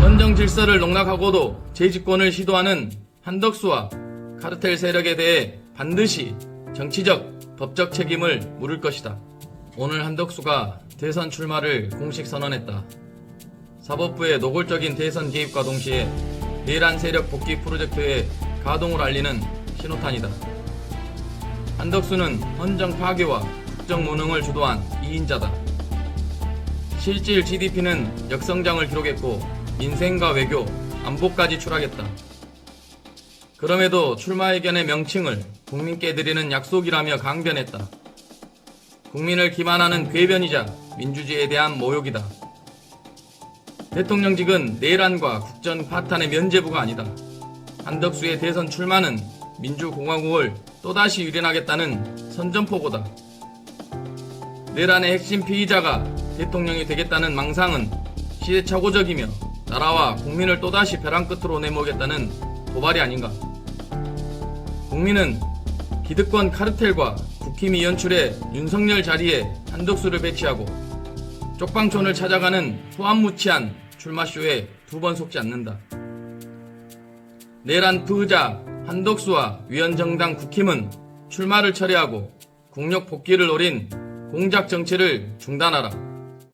헌정 질서를 농락하고도 재집권을 시도하는 한덕수와 카르텔 세력에 대해 반드시 정치적, 법적 책임을 물을 것이다. 오늘 한덕수가 대선 출마를 공식 선언했다. 사법부의 노골적인 대선 개입과 동시에 내란 세력 복귀 프로젝트의 가동을 알리는 신호탄이다. 한덕수는 헌정 파괴와 국정 무능을 주도한 2인자다. 실질 GDP는 역성장을 기록했고 인생과 외교, 안보까지 추락했다. 그럼에도 출마의견의 명칭을 국민께 드리는 약속이라며 강변했다. 국민을 기만하는 궤변이자 민주주의에 대한 모욕이다. 대통령직은 내란과 국정 파탄의 면제부가 아니다. 한덕수의 대선 출마는 민주공화국을 또다시 유린하겠다는 선전포고다. 내란의 핵심 피의자가 대통령이 되겠다는 망상은 시대착오적이며 나라와 국민을 또다시 벼랑 끝으로 내모겠다는 도발이 아닌가. 국민은 기득권 카르텔과 국힘이 연출해 윤석열 자리에 한덕수를 배치하고 쪽방촌을 찾아가는 소환무치한 출마쇼에 두 번 속지 않는다. 내란 부의자 한덕수와 위원정당 국힘은 출마를 철회하고 국력 복귀를 노린 공작 정치를 중단하라.